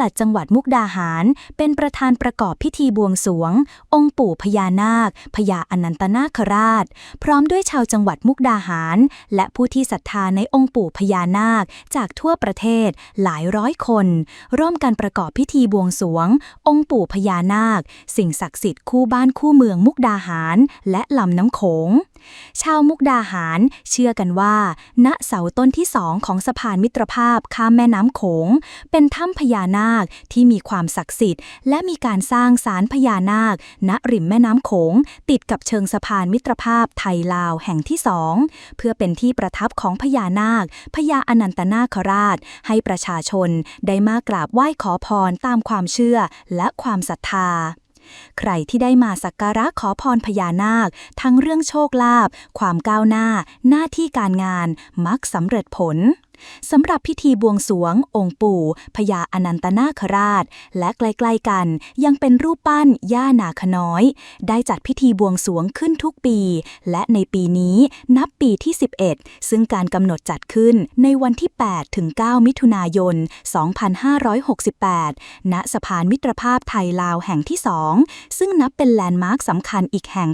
ลัดจังหวัดมุกดาหาร เป็นประธานประกอบพิธีบวงสรวง องค์ปู่พญานาคพญาอนันตนาคราช พร้อมด้วยชาวจังหวัดมุกดาหาร และผู้ที่ศรัทธาในองค์ปู่พญานาค จากทั่วประเทศหลายร้อยคน ร่วมกันประกอบพิธีบวงสรวง องค์ปู่พญานาค สิ่งศักดิ์สิทธิ์คู่บ้านคู่เมืองมุกดาหาร และลำน้ำโขงชาวมุกดาหารเชื่อกันว่า ณเสาต้นที่สองของสะพานมิตรภาพข้ามแม่น้ำโขง เป็นถ้ำพญานาคที่มีความศักดิ์สิทธิ์ และมีการสร้างศาลพญานาค ณริมแม่น้ำโขง ติดกับเชิงสะพานมิตรภาพไทยลาวแห่งที่สองเพื่อเป็นที่ประทับของพญานาคพญาอนันตนาคราช ให้ประชาชนได้มากราบไหว้ขอพรตามความเชื่อและความศรัทธา ใครที่ได้มาสักการะขอพรพญานาค ทั้งเรื่องโชคลาภความก้าวหน้า หน้าที่การงาน มักสำเร็จผล สำหรับพิธีบวงสวง องค์ปู่พญาอนันตนาคราช และใกล้ๆกันยังเป็นรูปปั้นย่านาคน้อย ได้จัดพิธีบวงสวงขึ้นทุกปี และในปีนี้นับปีที่ 11 ซึ่งการกำหนดจัดขึ้นในวันที่ 8 ถึง 9 มิถุนายน 2568 ณสะพานมิตรภาพไทยลาวแห่งที่ 2 ซึ่งนับเป็นแลนด์มาร์คสำคัญอีกแห่ง